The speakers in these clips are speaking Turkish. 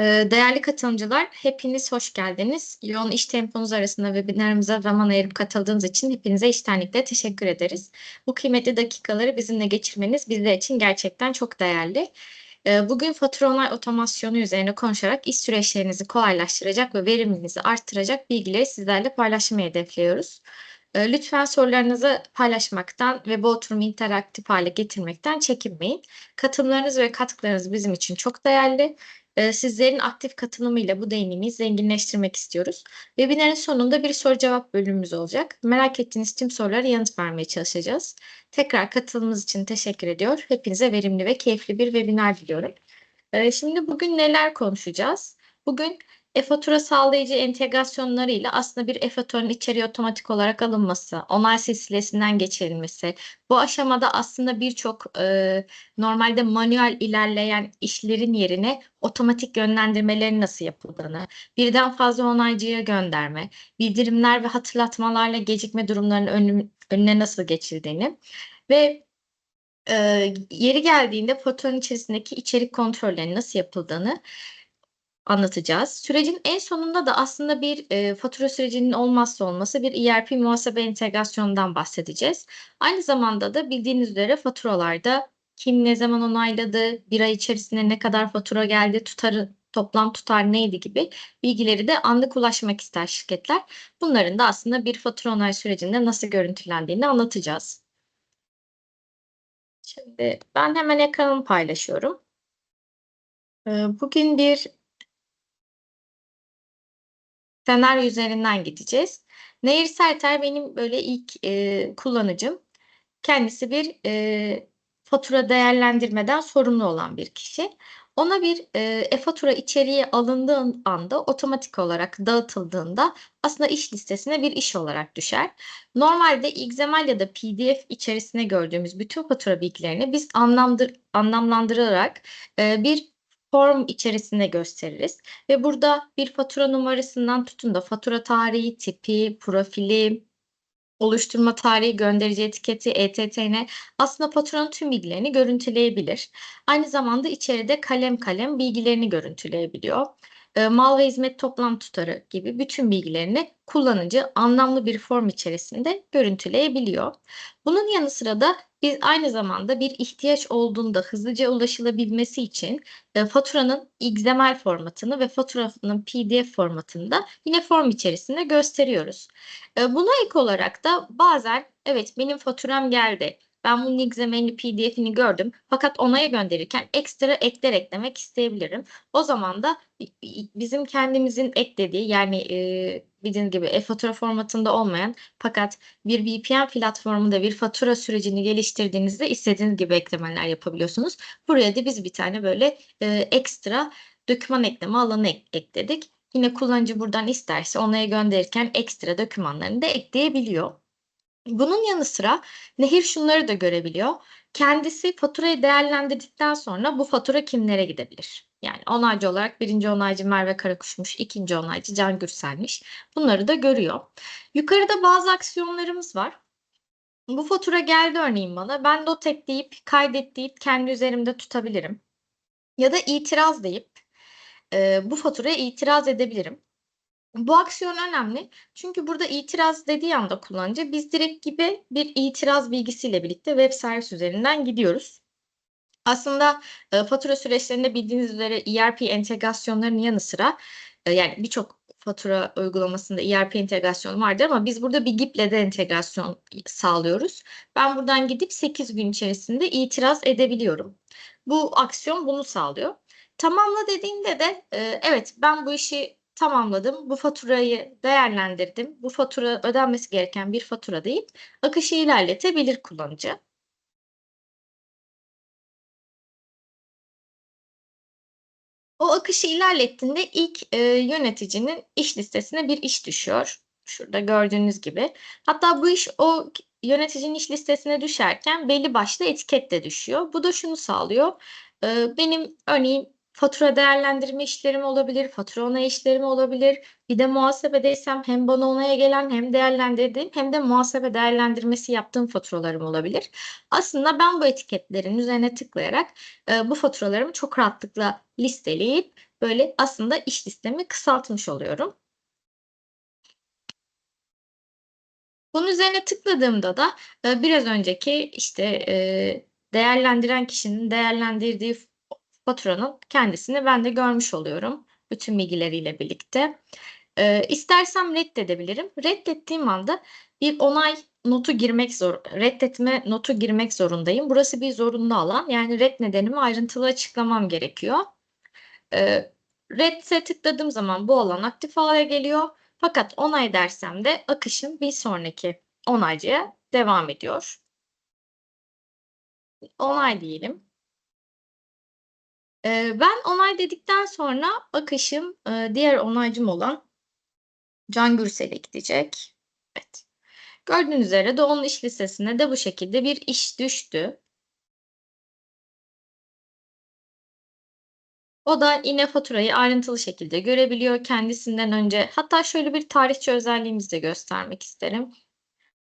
Ee, Değerli katılımcılar, hepiniz hoş geldiniz. Yoğun iş temponuz arasında webinarımıza zaman ayırıp katıldığınız için hepinize içtenlikle teşekkür ederiz. Bu kıymetli dakikaları bizimle geçirmeniz bizler için gerçekten çok değerli. Ee, Bugün fatura onay otomasyonu üzerine konuşarak iş süreçlerinizi kolaylaştıracak ve veriminizi arttıracak bilgileri sizlerle paylaşmayı hedefliyoruz. Ee, Lütfen sorularınızı paylaşmaktan ve bu oturumu interaktif hale getirmekten çekinmeyin. Katılımlarınız ve katkılarınız bizim için çok değerli. Ee, Sizlerin aktif katılımıyla bu deneyimi zenginleştirmek istiyoruz. Webinarın sonunda bir soru cevap bölümümüz olacak. Merak ettiğiniz tüm sorulara yanıt vermeye çalışacağız. Tekrar katılımınız için teşekkür ediyor. Hepinize verimli ve keyifli bir webinar diliyorum. Ee, Şimdi bugün neler konuşacağız? Bugün e-fatura sağlayıcı entegrasyonlarıyla aslında bir e-faturanın içeriği otomatik olarak alınması, onay silsilesinden geçirilmesi, bu aşamada aslında birçok e, normalde manuel ilerleyen işlerin yerine otomatik yönlendirmelerin nasıl yapıldığını, birden fazla onaycıya gönderme, bildirimler ve hatırlatmalarla gecikme durumlarının önü- önüne nasıl geçildiğini ve e, yeri geldiğinde faturanın içerisindeki içerik kontrollerinin nasıl yapıldığını anlatacağız. Sürecin en sonunda da aslında bir e, fatura sürecinin olmazsa olması bir ERP muhasebe entegrasyonundan bahsedeceğiz. Aynı zamanda da bildiğiniz üzere faturalarda kim ne zaman onayladı, bir ay içerisinde ne kadar fatura geldi, tutarı, toplam tutar neydi gibi bilgileri de anlık ulaşmak ister şirketler. Bunların da aslında bir fatura onay sürecinde nasıl görüntülendiğini anlatacağız. Şimdi ben hemen ekranımı paylaşıyorum. Ee, Bugün bir senaryo üzerinden gideceğiz. Nehir Serter benim böyle ilk e, kullanıcım. Kendisi bir e, fatura değerlendirmeden sorumlu olan bir kişi. Ona bir e, e-fatura içeriği alındığı anda otomatik olarak dağıtıldığında aslında iş listesine bir iş olarak düşer. Normalde XML ya da PDF içerisine gördüğümüz bütün fatura bilgilerini biz anlamdır, anlamlandırarak e, bir form içerisinde gösteririz. Ve burada bir fatura numarasından tutun da fatura tarihi, tipi, profili, oluşturma tarihi, gönderici etiketi, ETTN aslında faturanın tüm bilgilerini görüntüleyebilir. Aynı zamanda içeride kalem kalem bilgilerini görüntüleyebiliyor. E, mal ve hizmet toplam tutarı gibi bütün bilgilerini kullanıcı anlamlı bir form içerisinde görüntüleyebiliyor. Bunun yanı sıra da biz aynı zamanda bir ihtiyaç olduğunda hızlıca ulaşılabilmesi için e, faturanın XML formatını ve faturanın PDF formatını da yine form içerisinde gösteriyoruz. E, buna ek olarak da bazen evet benim faturam geldi. Ben bunun XML'ini PDF'ini gördüm. Fakat onaya gönderirken ekstra ekler eklemek isteyebilirim. O zaman da bizim kendimizin eklediği yani e, bildiğiniz gibi e-fatura formatında olmayan fakat bir VPN platformunda bir fatura sürecini geliştirdiğinizde istediğiniz gibi eklemeler yapabiliyorsunuz. Buraya da biz bir tane böyle e, ekstra doküman ekleme alanı ek- ekledik. Yine kullanıcı buradan isterse onaya gönderirken ekstra dokümanlarını da ekleyebiliyor. Bunun yanı sıra Nehir şunları da görebiliyor. Kendisi faturayı değerlendirdikten sonra bu fatura kimlere gidebilir? Yani onaycı olarak birinci onaycı Merve Karakuş'muş, ikinci onaycı Can Gürsel'miş. Bunları da görüyor. Yukarıda bazı aksiyonlarımız var. Bu fatura geldi örneğin bana. Ben not ekleyip, kaydet deyip kendi üzerimde tutabilirim. Ya da itiraz deyip e, bu faturaya itiraz edebilirim. Bu aksiyon önemli. Çünkü burada itiraz dediği anda kullanıcı biz direkt gibi bir itiraz bilgisiyle birlikte web servis üzerinden gidiyoruz. Aslında e, fatura süreçlerinde bildiğiniz üzere ERP entegrasyonlarının yanı sıra e, yani birçok fatura uygulamasında ERP entegrasyonu vardır ama biz burada bir GIP'le de entegrasyon sağlıyoruz. Ben buradan gidip 8 gün içerisinde itiraz edebiliyorum. Bu aksiyon bunu sağlıyor. Tamamla dediğinde de e, evet ben bu işi tamamladım. Bu faturayı değerlendirdim. Bu fatura ödenmesi gereken bir fatura deyip akışı ilerletebilir kullanıcı. O akışı ilerlettiğinde ilk e, yöneticinin iş listesine bir iş düşüyor. Şurada gördüğünüz gibi. Hatta bu iş o yöneticinin iş listesine düşerken belli başlı etiket de düşüyor. Bu da şunu sağlıyor. E, benim örneğin fatura değerlendirme işlerim olabilir, fatura onay işlerim olabilir. Bir de muhasebedeysem hem bana onaya gelen hem değerlendirdiğim hem de muhasebe değerlendirmesi yaptığım faturalarım olabilir. Aslında ben bu etiketlerin üzerine tıklayarak e, bu faturalarımı çok rahatlıkla listeleyip böyle aslında iş listemi kısaltmış oluyorum. Bunun üzerine tıkladığımda da e, biraz önceki işte e, değerlendiren kişinin değerlendirdiği faturanın kendisini ben de görmüş oluyorum. Bütün bilgileriyle birlikte. E, istersem reddedebilirim. Reddettiğim anda bir onay notu girmek zor, reddetme notu girmek zorundayım. Burası bir zorunlu alan. Yani red nedenimi ayrıntılı açıklamam gerekiyor. E, redse tıkladığım zaman bu alan aktif hale geliyor. Fakat onay dersem de akışım bir sonraki onaycıya devam ediyor. Onay diyelim. Ben onay dedikten sonra akışım e, diğer onaycım olan Can Gürsel'e gidecek. Evet. Gördüğünüz üzere onun iş listesine de bu şekilde bir iş düştü. O da yine faturayı ayrıntılı şekilde görebiliyor kendisinden önce. Hatta şöyle bir tarihçi özelliğimizi de göstermek isterim.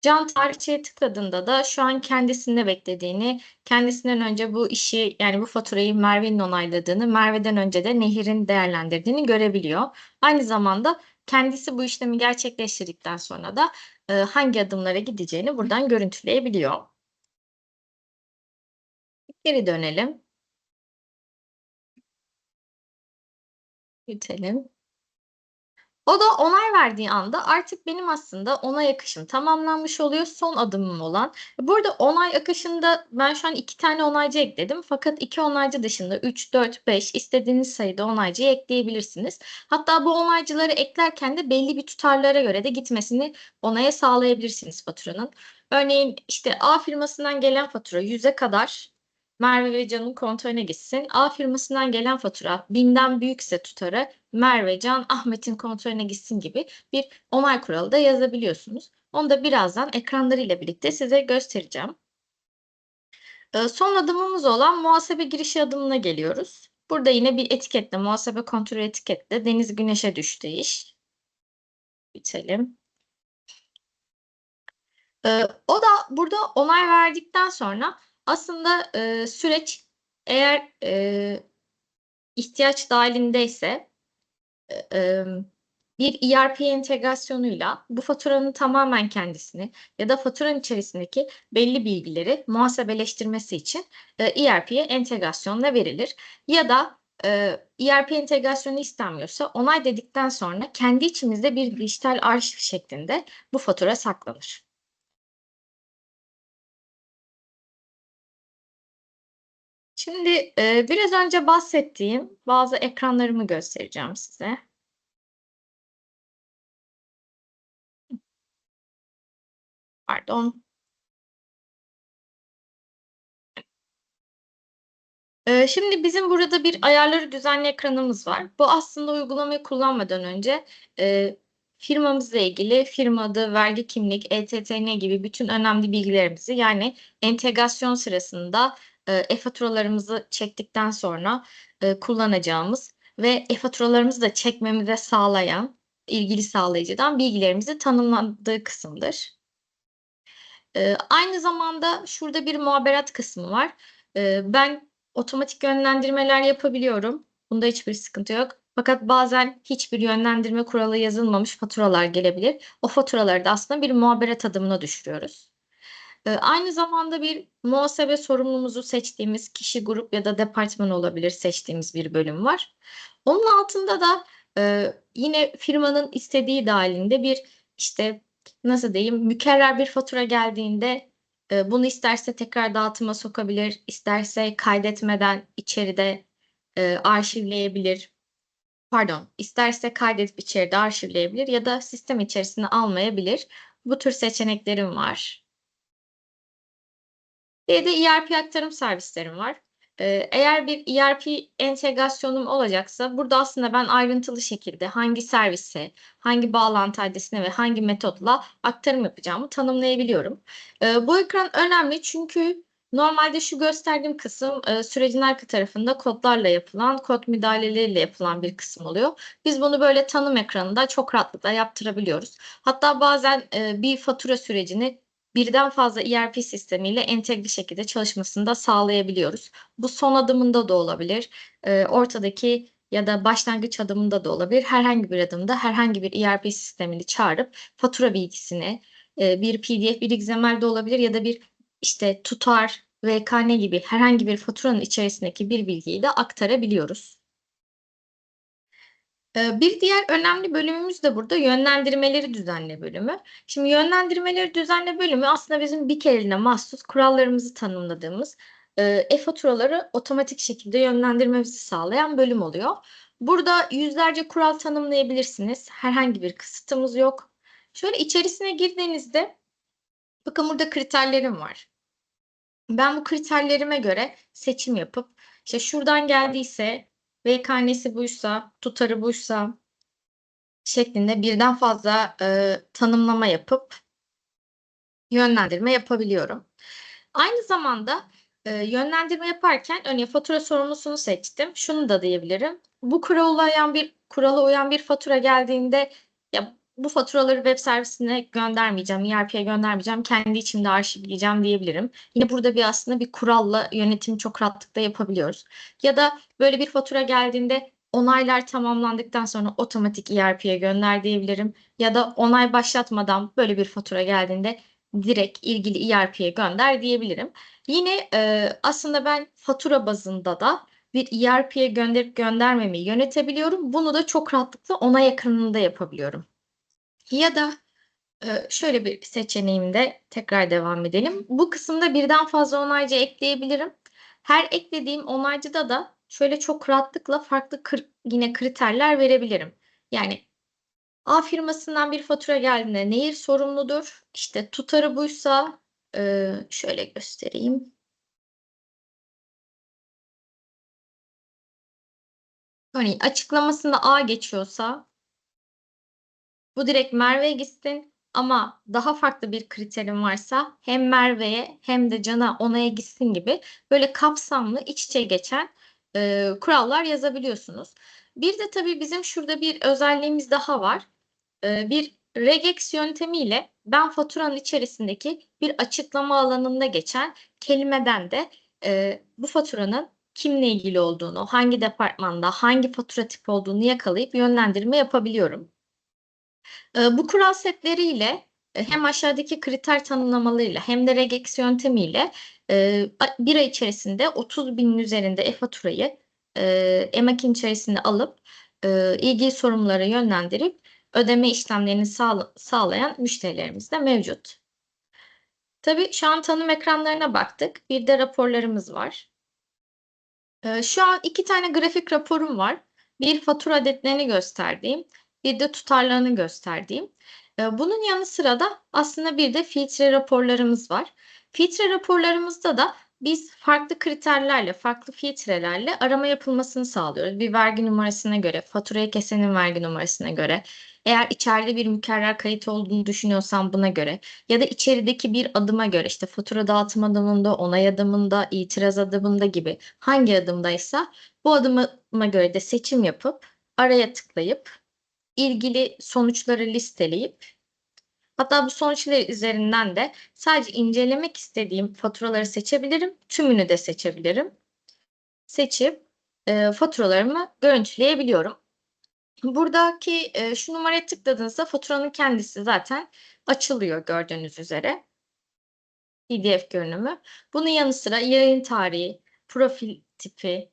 Can tarihçiye tıkladığında da şu an kendisinde beklediğini, kendisinden önce bu işi yani bu faturayı Merve'nin onayladığını, Merve'den önce de Nehir'in değerlendirdiğini görebiliyor. Aynı zamanda kendisi bu işlemi gerçekleştirdikten sonra da e, hangi adımlara gideceğini buradan görüntüleyebiliyor. Geri dönelim. Büyütelim. O da onay verdiği anda artık benim aslında onay akışım tamamlanmış oluyor. Son adımım olan. Burada onay akışında ben şu an iki tane onaycı ekledim. Fakat iki onaycı dışında 3, 4, 5 istediğiniz sayıda onaycıyı ekleyebilirsiniz. Hatta bu onaycıları eklerken de belli bir tutarlara göre de gitmesini onaya sağlayabilirsiniz faturanın. Örneğin işte A firmasından gelen fatura 100'e kadar Merve ve Can'ın kontrolüne gitsin. A firmasından gelen fatura binden büyükse tutarı Merve, Can, Ahmet'in kontrolüne gitsin gibi bir onay kuralı da yazabiliyorsunuz. Onu da birazdan ekranlarıyla birlikte size göstereceğim. Ee, son adımımız olan muhasebe girişi adımına geliyoruz. Burada yine bir etiketle, muhasebe kontrol etiketle Deniz Güneş'e düştü iş. Bitelim. Ee, o da burada onay verdikten sonra aslında e, süreç eğer e, ihtiyaç dahilindeyse e, bir ERP entegrasyonuyla bu faturanın tamamen kendisini ya da faturanın içerisindeki belli bilgileri muhasebeleştirmesi için e, ERP'ye entegrasyonla verilir. Ya da e, ERP entegrasyonu istenmiyorsa onay dedikten sonra kendi içimizde bir dijital arşiv şeklinde bu fatura saklanır. Şimdi e, biraz önce bahsettiğim bazı ekranlarımı göstereceğim size. Pardon. Ee, şimdi bizim burada bir ayarları düzenli ekranımız var. Bu aslında uygulamayı kullanmadan önce e, firmamızla ilgili firma adı, vergi kimlik, ETTN gibi bütün önemli bilgilerimizi yani entegrasyon sırasında e-faturalarımızı çektikten sonra e, kullanacağımız ve e-faturalarımızı da çekmemize sağlayan ilgili sağlayıcıdan bilgilerimizi tanımladığı kısımdır. E, aynı zamanda şurada bir muhaberat kısmı var. E, ben otomatik yönlendirmeler yapabiliyorum. Bunda hiçbir sıkıntı yok. Fakat bazen hiçbir yönlendirme kuralı yazılmamış faturalar gelebilir. O faturaları da aslında bir muhaberat adımına düşürüyoruz. Aynı zamanda bir muhasebe sorumlumuzu seçtiğimiz kişi, grup ya da departman olabilir seçtiğimiz bir bölüm var. Onun altında da yine firmanın istediği dahilinde bir işte nasıl diyeyim mükerrer bir fatura geldiğinde bunu isterse tekrar dağıtıma sokabilir, isterse kaydetmeden içeride arşivleyebilir. Pardon, isterse kaydedip içeride arşivleyebilir ya da sistem içerisine almayabilir. Bu tür seçeneklerim var. Bir de ERP aktarım servislerim var. eğer bir ERP entegrasyonum olacaksa burada aslında ben ayrıntılı şekilde hangi servise, hangi bağlantı adresine ve hangi metotla aktarım yapacağımı tanımlayabiliyorum. bu ekran önemli çünkü normalde şu gösterdiğim kısım sürecin arka tarafında kodlarla yapılan, kod müdahaleleriyle yapılan bir kısım oluyor. Biz bunu böyle tanım ekranında çok rahatlıkla yaptırabiliyoruz. Hatta bazen bir fatura sürecini birden fazla ERP sistemiyle entegre şekilde çalışmasını da sağlayabiliyoruz. Bu son adımında da olabilir. E, ortadaki ya da başlangıç adımında da olabilir. Herhangi bir adımda herhangi bir ERP sistemini çağırıp fatura bilgisini e, bir PDF, bir XML de olabilir ya da bir işte tutar, VKN gibi herhangi bir faturanın içerisindeki bir bilgiyi de aktarabiliyoruz. Ee, Bir diğer önemli bölümümüz de burada yönlendirmeleri düzenle bölümü. Şimdi yönlendirmeleri düzenle bölümü aslında bizim bir kereliğine mahsus kurallarımızı tanımladığımız e, e-faturaları otomatik şekilde yönlendirmemizi sağlayan bölüm oluyor. Burada yüzlerce kural tanımlayabilirsiniz. Herhangi bir kısıtımız yok. Şöyle içerisine girdiğinizde bakın burada kriterlerim var. Ben bu kriterlerime göre seçim yapıp işte şuradan geldiyse VKN'si buysa, tutarı buysa şeklinde birden fazla e, tanımlama yapıp yönlendirme yapabiliyorum. Aynı zamanda e, yönlendirme yaparken örneğin fatura sorumlusunu seçtim. Şunu da diyebilirim. Bu kurala uyan bir kurala uyan bir fatura geldiğinde ya bu faturaları web servisine göndermeyeceğim, ERP'ye göndermeyeceğim, kendi içimde arşivleyeceğim diyebilirim. Yine burada bir aslında bir kuralla yönetimi çok rahatlıkla yapabiliyoruz. Ya da böyle bir fatura geldiğinde onaylar tamamlandıktan sonra otomatik ERP'ye gönder diyebilirim. Ya da onay başlatmadan böyle bir fatura geldiğinde direkt ilgili ERP'ye gönder diyebilirim. Yine e, aslında ben fatura bazında da bir ERP'ye gönderip göndermemeyi yönetebiliyorum. Bunu da çok rahatlıkla onay ekranında yapabiliyorum. Ya da e, şöyle bir seçeneğimde tekrar devam edelim. Bu kısımda birden fazla onaycı ekleyebilirim. Her eklediğim onaycıda da şöyle çok rahatlıkla farklı yine kriterler verebilirim. Yani A firmasından bir fatura geldiğinde nehir sorumludur. İşte tutarı buysa e, şöyle göstereyim. Örneğin açıklamasında A geçiyorsa bu direkt Merve'ye gitsin ama daha farklı bir kriterim varsa hem Merve'ye hem de Can'a onaya gitsin gibi böyle kapsamlı iç içe geçen e, kurallar yazabiliyorsunuz. Bir de tabii bizim şurada bir özelliğimiz daha var. E, bir regex yöntemiyle ben faturanın içerisindeki bir açıklama alanında geçen kelimeden de e, bu faturanın kimle ilgili olduğunu, hangi departmanda, hangi fatura tipi olduğunu yakalayıp yönlendirme yapabiliyorum. E, bu kural setleriyle e, hem aşağıdaki kriter tanımlamalarıyla hem de regex yöntemiyle e, bir ay içerisinde 30 binin üzerinde e-faturayı e, e-makin içerisinde alıp ilgili sorumlulara yönlendirip ödeme işlemlerini sağ, sağlayan müşterilerimiz de mevcut. Tabii şu an tanım ekranlarına baktık. Bir de raporlarımız var. Şu an iki tane grafik raporum var. Bir fatura adetlerini gösterdiğim, bir de tutarlarını gösterdiğim. E, bunun yanı sıra da aslında bir de filtre raporlarımız var. Filtre raporlarımızda da biz farklı kriterlerle, farklı filtrelerle arama yapılmasını sağlıyoruz. Bir vergi numarasına göre, faturayı kesenin vergi numarasına göre, eğer içeride bir mükerrer kayıt olduğunu düşünüyorsan buna göre ya da içerideki bir adıma göre işte fatura dağıtım adımında, onay adımında, itiraz adımında gibi hangi adımdaysa bu adıma göre de seçim yapıp araya tıklayıp ilgili sonuçları listeleyip hatta bu sonuçlar üzerinden de sadece incelemek istediğim faturaları seçebilirim. Tümünü de seçebilirim. Seçip e, faturalarımı görüntüleyebiliyorum. Buradaki e, şu numaraya tıkladığınızda faturanın kendisi zaten açılıyor gördüğünüz üzere. PDF görünümü. Bunun yanı sıra yayın tarihi, profil tipi,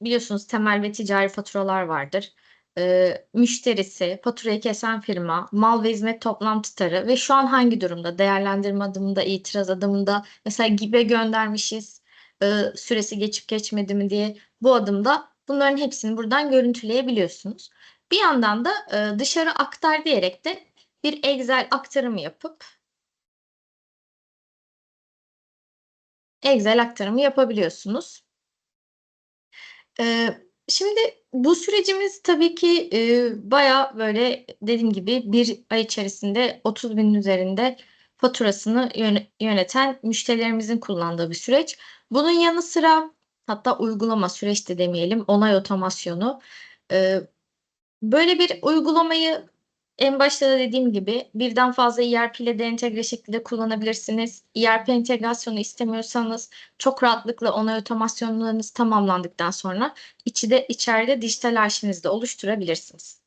biliyorsunuz temel ve ticari faturalar vardır. E, müşterisi, faturayı kesen firma, mal ve hizmet toplam tutarı ve şu an hangi durumda? Değerlendirme adımında, itiraz adımında, mesela gibi göndermişiz, e, süresi geçip geçmedi mi diye bu adımda bunların hepsini buradan görüntüleyebiliyorsunuz. Bir yandan da e, dışarı aktar diyerek de bir Excel aktarımı yapıp Excel aktarımı yapabiliyorsunuz. E, şimdi bu sürecimiz tabii ki e, baya böyle dediğim gibi bir ay içerisinde 30 binin üzerinde faturasını yöneten müşterilerimizin kullandığı bir süreç. Bunun yanı sıra hatta uygulama süreçte demeyelim onay otomasyonu. E, Böyle bir uygulamayı En başta da dediğim gibi birden fazla ERP ile de entegre şekilde kullanabilirsiniz. ERP entegrasyonu istemiyorsanız çok rahatlıkla onay otomasyonlarınız tamamlandıktan sonra içi de, içeride dijital arşivinizi de oluşturabilirsiniz.